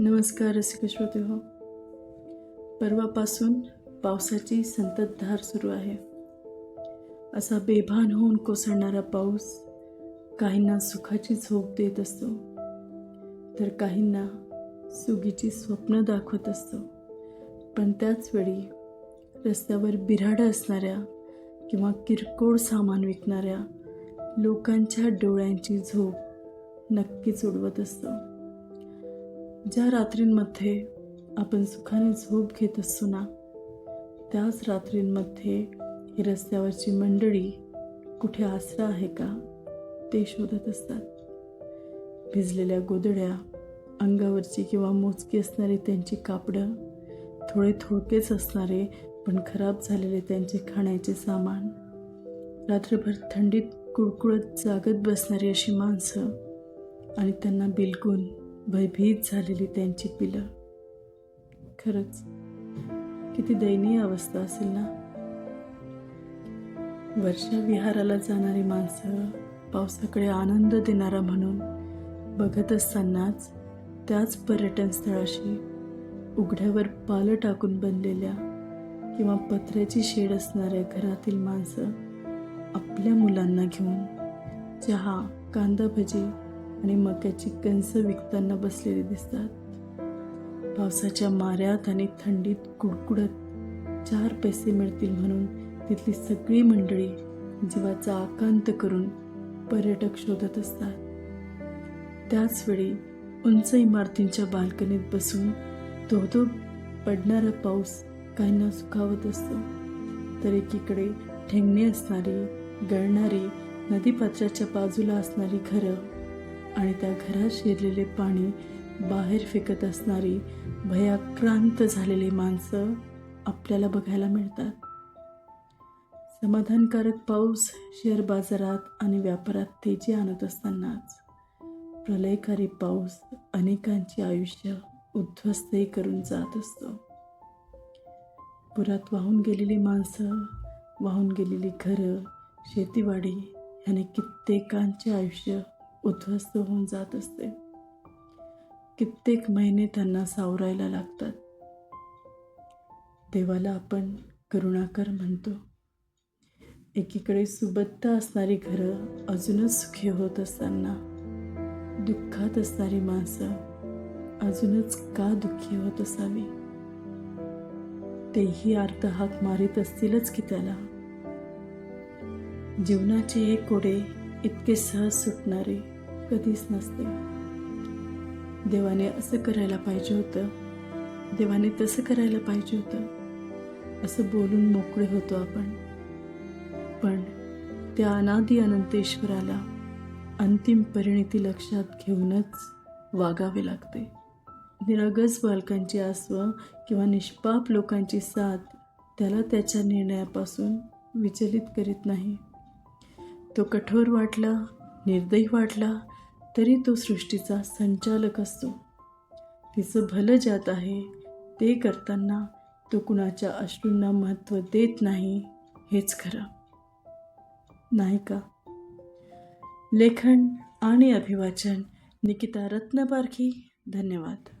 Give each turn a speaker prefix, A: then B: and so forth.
A: नमस्कार रसिकश्रोते हो. परवापासून पावसाची संततधार सुरू आहे. असा बेभान होऊन कोसळणारा पाऊस काहींना सुखाची झोप देत असतो तर काहींना सुगीची स्वप्न दाखवत असतो. पण त्याच वेळी रस्त्यावर बिऱ्हाडं असणाऱ्या किंवा किरकोळ सामान विकणाऱ्या लोकांच्या डोळ्यांची झोप नक्कीच उडवत असतो. ज्या रात्रींमध्ये आपण सुखाने झोप घेत असतो ना त्याच रात्रींमध्ये ही रस्त्यावरची मंडळी कुठे आसरा आहे का ते शोधत असतात. भिजलेल्या गोदड्या अंगावरची किंवा मोजकी असणारी त्यांची कापडं थोडे थोडकेच असणारे पण खराब झालेले त्यांचे खाण्याचे सामान रात्रभर थंडीत कुळकुळत जागत बसणारी अशी माणसं आणि त्यांना बिलकुल भयभीत झालेली त्यांची पिलं. खरंच किती दयनीय अवस्था असेल ना? वर्षा विहाराला जाणारी माणसं पावसाकडे आनंद देणारा म्हणून बघत असतानाच त्याच पर्यटन स्थळाशी उघड्यावर पालं टाकून बनलेल्या किंवा पत्र्याची शेड असणाऱ्या घरातील माणसं आपल्या मुलांना घेऊन चहा कांदा भजी आणि मक्याची कणसं विकताना बसलेले दिसतात. पावसाच्या माऱ्यात आणि थंडीत कुडकुडत चार पैसे मिळतील म्हणून तिथली सगळी मंडळी जीवाचा आकांत करून पर्यटक शोधत असतात. त्याचवेळी उंच इमारतींच्या बाल्कनीत बसून तो तो पडणारा पाऊस काहींना सुखावत असतो. तर एकीकडे ठेंगणी असणारी गळणारी नदीपात्राच्या बाजूला असणारी घरं आणि त्या घरात शिरलेले पाणी बाहेर फेकत असणारी भयाक्रांत झालेली माणसं आपल्याला बघायला मिळतात. समाधानकारक पाऊस शेअर बाजारात आणि व्यापारात तेजी आणत असतानाच प्रलयकारी पाऊस अनेकांचे आयुष्य उद्ध्वस्तही करून जात असतो. पुरात वाहून गेलेली माणसं वाहून गेलेली घरं शेतीवाडी ह्याने कित्येकांचे आयुष्य उद्ध्वस्त होऊन जात असते. कित्येक महिने त्यांना सावरायला लागतात. देवाला आपण करुणाकर म्हणतो. एकीकडे सुबत्ता असणारी घरं अजूनच सुखी होत असताना दुःखात असणारी माणसं अजूनच का दुःखी होत असावी? तेही अर्थ हाक मारित असतीलच की त्याला? जीवनाचे हे कोडे इतके सहज सुटणारे कधीच नसते. देवाने असं करायला पाहिजे होतं. देवाने तसं करायला पाहिजे होतं. असं बोलून मोकळे होतो आपण. पण त्या अनादी अनंतेश्वराला अंतिम परिणिती लक्षात घेऊनच वागावे लागते. निरागस बालकांची आसव किंवा निष्पाप लोकांची साथ त्याला त्याच्या निर्णयापासून विचलित करीत नाही. तो कठोर वाटला निर्दयी वाटला तरी तो सृष्टीचा संचालक असतो. तिचं भलं ज्यात आहे ते करताना तो कुणाच्या अश्रूंना महत्त्व देत नाही हेच खरं. नाही का? लेखन आणि अभिवाचन निकिता रत्नपारखी धन्यवाद.